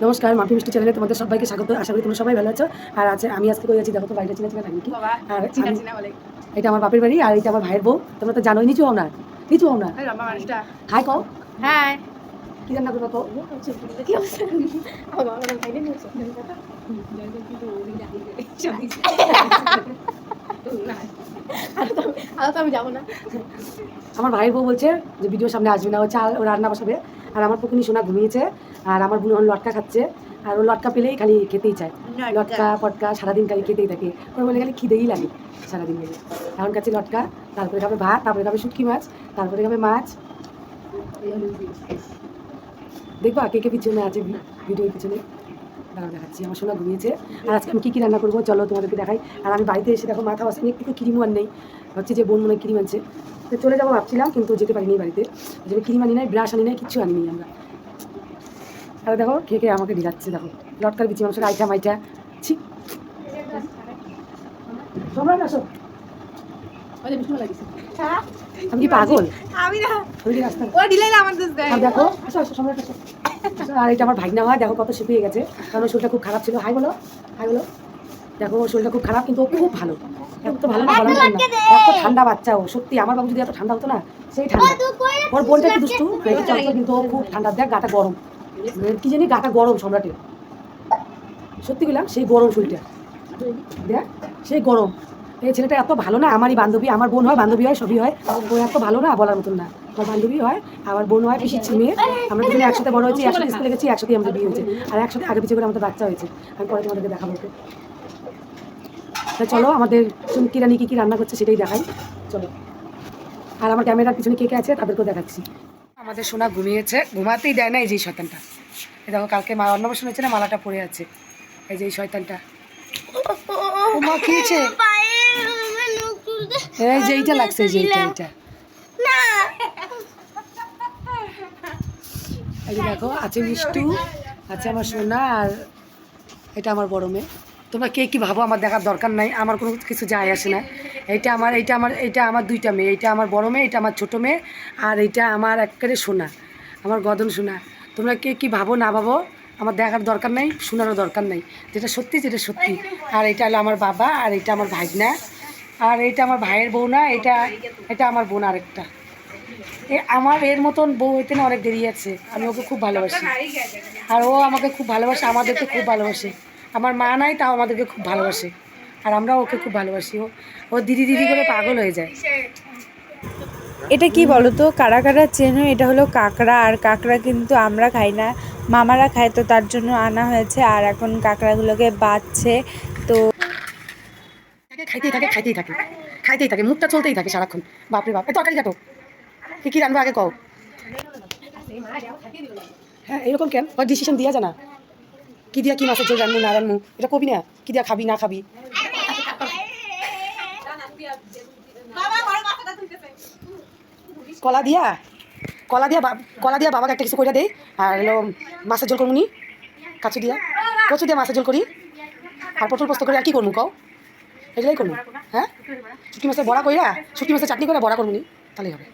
নমস্কার মাফি মিষ্টি চ্যানেলে তোমাদের সবাইকে স্বাগত। আশা করি তোমরা সবাই ভালো আছো। আর আছে আমি আজকে কই আছি? দেখো তো বাড়িটা চিনা চিনা লাগে কি আর এটা আমার বাপের বাড়ি আর এটা আমার ভাইয়ের বউ। তোমরা তো জানোই নিচু হও না। নিচু হও না। হাই কও। হ্যাঁ কি রান্না করব কও? কি অবস্থা? আমার ভাইয়ের বউ বলছে যে ভিডিও সামনে আসবে না। ও চাল ও রান্না বসাবে। আর আমার পুকুনি সোনা ঘুমিয়েছে আর আমার বোন লটকা খাচ্ছে আর ও লটকা পেলেই খালি খেতেই চায়। লটকা। পটকা সারাদিন খালি খেতেই থাকে। ওর বলে খালি খিদেই লাগে সারাদিন মিলে এখন কাছে লটকা তারপরে খাবে ভাত তারপরে খাবে শুটকি মাছ তারপরে খাবে মাছ। দেখব কে কে পিছনে আছে ভিডিওর পিছনে। দাঁড়াও দেখাচ্ছি আমার সোনা ঘুমিয়েছে। আর আজকে আমি কী কী রান্না করব চলো তোমাদেরকে দেখাই। আর আমি বাড়িতে এসে দেখো মাথা বাসে একটু ক্রিমও আর নেই। ভাবছি যে বোন মনে ক্রিম আনছে। তো চলে যাব ভাবছিলাম কিন্তু যেতে পারিনি বাড়িতে। ওই জন্য ক্রিম আনি নাই ব্রাশ আনি নাই কিচ্ছু আনিনি আমরা। আর দেখো কে কে আমাকে ঢিলাচ্ছে দেখো। লটকার বিচি মানুষের আইটা মাইটা। ছি। তোমরা আসো। আমি কি পাগল? আমি না আমি কি রাস্তা ও দিলে আমার দোস্ত দেয়। দেখো আসো আসো সম্রাট আসো আসো, আর এটা আমার ভাগনা হয় দেখো কত শুকিয়ে গেছে। কারণ শরীরটা খুব খারাপ ছিল। হাই বলো হাই বলো। দেখো ওর শরীরটা খুব খারাপ কিন্তু ও খুব ভালো। এত ভালো না বলার না এত ঠান্ডা বাচ্চা ও সত্যি আমার বাবু যদি এত ঠান্ডা হতো না সেই ঠান্ডা। ওর বোনটা একটু দুষ্টু? কিন্তু ও খুব ঠান্ডা। দেখ গাটা গরম। কি জানি গাটা গরম সম্রাটের। সত্যি বললাম সেই গরম শরীরটা। দেখ সেই গরম। এই ছেলেটা এত ভালো না, আমারই বান্ধবী, আমার বোন হয়, বান্ধবী হয়, সবই হয়। বোন এত ভালো না বলার মতন না। আমার বান্ধবী হয়, আমার বোন হয়, পিসির মেয়ে আমরা দুজনে একসাথে বড় হয়েছি, একসাথে স্কুলে গেছি একসাথে আমাদের বিয়ে হয়েছে। আর একসাথে আগে পিছিয়ে করে আমাদের বাচ্চা হয়েছে। আমি পরে তোমাদেরকে দেখাবো তা চলো, আমাদের চুমকি রানী, কী কী রান্না করছে সেটাই দেখাই। চলো। আর আমার ক্যামেরার পিছনে কে কে আছে, তাদেরকেও দেখাচ্ছি। আমাদের সোনা ঘুমিয়েছে, ঘুমাতেই দেয় না এই যে শয়তানটা। দেখো, কালকে মা অন্নপ্রাশন হয়েছে না, মালাটা পড়ে আছে। এই যে এই শয়তানটা। মা খেয়েছে। এই যে এইটা লাগছে যে এইটা এইটা। এই দেখো আছে মিষ্টু আছে আমার সোনা আর এটা আমার বড় মেয়ে। তোমরা কে কি ভাবো আমার দেখার দরকার নাই আমার কোনো কিছু যায় আসে না। এইটা আমার এইটা আমার এইটা আমার দুইটা মেয়ে এইটা আমার বড় মেয়ে এটা আমার ছোটো মেয়ে আর এইটা আমার একেবারে সোনা আমার গদন সোনা। তোমরা কে কি ভাবো না ভাবো আমার দেখার দরকার নাই শোনারও দরকার নাই। যেটা সত্যি যেটা সত্যি। আর এটা হলো আমার বাবা আর এটা আমার ভাইনা আর এটা আমার ভাইয়ের বউ না, এটা এটা আমার বোন আরেকটা। আমার এর মতন বউ হইতে না অনেক দেরি আছে, আমি ওকে খুব ভালোবাসি। আর ও আমাকে খুব ভালোবাসে, আমাদেরকে খুব ভালোবাসে। আমার মা নাই, তাও আমাদেরকে খুব ভালোবাসে। আর আমরা ওকে খুব ভালোবাসি। ও ও দিদি দিদি করে পাগল হয়ে যায়। এটা কি বলো তো কারা কারা চেনো? এটা হলো কাঁকড়া, আর কাঁকড়া কিন্তু আমরা খাই না। মামারা খায়, তো তার জন্য আনা হয়েছে। আর এখন কাঁকড়াগুলোকে বাঁচছে তো খাইতেই থাকে খাইতেই থাকে খাইতেই থাকে মুখটা চলতেই থাকে সারাক্ষণ। বাপরে বাপ এ তরকারি কাটো। কি কি রান্না আগে কও। হ্যাঁ এরকম কেন? ওর ডিসিশন দিয়া জানা। কি দিয়া কি মাছের ঝোল রান্নু না রান্নু এটা কবি না? কি দিয়া খাবি না খাবি? কলা দিয়া কলা দিয়া কলা দিয়া বাবাকে একটা কিছু করে দেই। আর হলো মাছের ঝোল করব নি কাছু দিয়া। কচু দিয়া মাছের ঝোল করি। আর পটল পোস্ত করে আর কি করব কও? এগুলাই করব হ্যাঁ? ছুটি মাসে বড়া? কইরা ছুটি মাসে চাটনি করে বড়া করব নি? তাহলেই হবে।